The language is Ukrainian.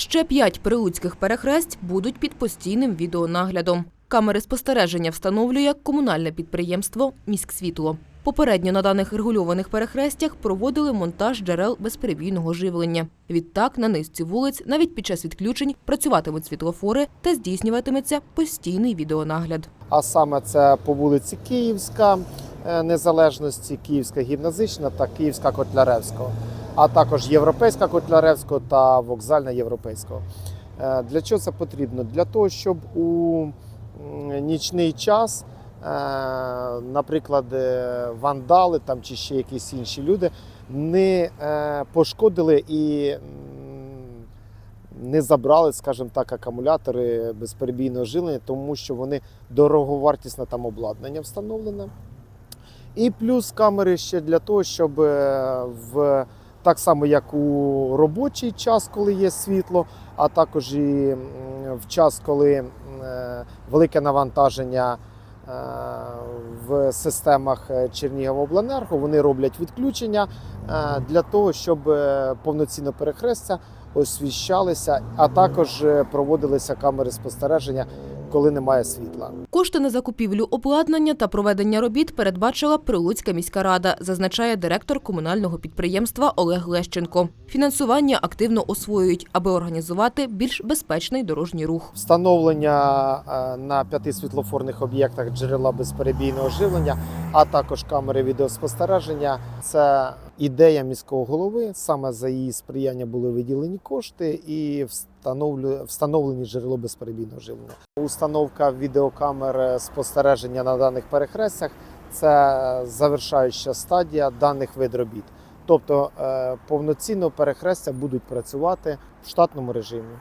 Ще п'ять прилуцьких перехресть будуть під постійним відеонаглядом. Камери спостереження встановлює комунальне підприємство «Міськсвітло». Попередньо на даних регульованих перехрестях проводили монтаж джерел безперебійного живлення. Відтак на низці вулиць навіть під час відключень працюватимуть світлофори та здійснюватиметься постійний відеонагляд. а саме це по вулиці Київська е, Незалежності, Київська гімназична та Київська Котляревського, а також Європейська Котляревського та Вокзальна Європейського. Е, Для чого це потрібно? Для того, щоб у нічний час, е, наприклад, е, вандали там чи ще якісь інші люди не пошкодили і не забрали, скажімо так, акумулятори безперебійного живлення, тому що вони дороговартісне там обладнання встановлене. І плюс камери ще для того, щоб в так само, як у робочий час, коли є світло, а також і в час, коли е, велике навантаження е, в системах е, Чернігівобленерго, вони роблять відключення для того, щоб повноцінно перехрестя освіщалися, а також проводилися камери спостереження, коли немає світла. Кошти на закупівлю обладнання та проведення робіт передбачила Прилуцька міська рада, зазначає директор комунального підприємства Олег Лещенко. Фінансування активно освоюють, аби організувати більш безпечний дорожній рух. Встановлення е, на п'яти світлофорних об'єктах джерела безперебійного живлення, а також камери відеоспостереження. Це ідея міського голови. Саме за її сприяння були виділені кошти і встановлені джерело безперебійного живлення. Установка відеокамер спостереження на даних перехрестях це завершаюча стадія даних видробіт. Тобто е, повноцінно перехрестя будуть працювати в штатному режимі.